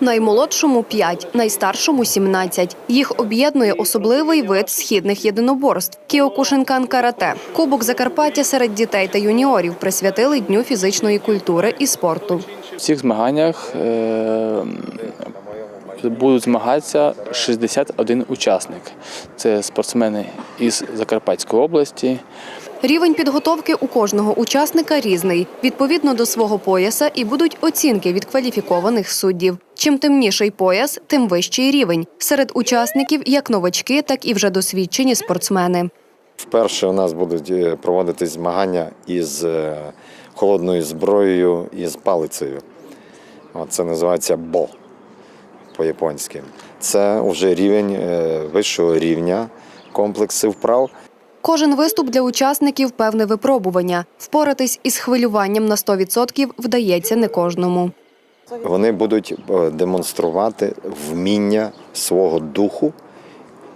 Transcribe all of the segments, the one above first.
Наймолодшому 5, найстаршому 17. Їх об'єднує особливий вид східних єдиноборств кіокушинкан карате. Кубок Закарпаття серед дітей та юніорів присвятили Дню фізичної культури і спорту. В цих змаганнях е, будуть змагатися 61 учасник. Це спортсмени із Закарпатської області. Рівень підготовки у кожного учасника різний. Відповідно до свого пояса і будуть оцінки від кваліфікованих суддів. Чим темніший пояс, тим вищий рівень. Серед учасників як новачки, так і вже досвідчені спортсмени. Вперше у нас будуть е, проводитись змагання із е, холодною зброєю і з палицею. Це називається бо по-японськи. Це вже рівень е, вищого рівня комплексу вправ. Кожен виступ для учасників певне випробування. Впоратись із хвилюванням на 100% вдається не кожному. Вони будуть е, демонструвати вміння свого духу,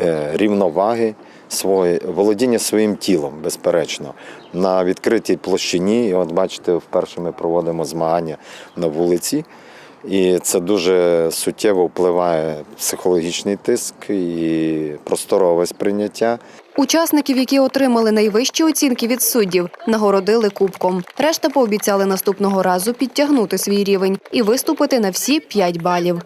е, рівноваги, своє, володіння своїм тілом, безперечно, на відкритій площині. От бачите, вперше ми проводимо змагання на вулиці. І це дуже суттєво впливає психологічний тиск і просторове сприйняття. Учасників, які отримали найвищі оцінки від суддів, нагородили кубком. Решта пообіцяли наступного разу підтягнути свій рівень і виступити на всі 5 балів.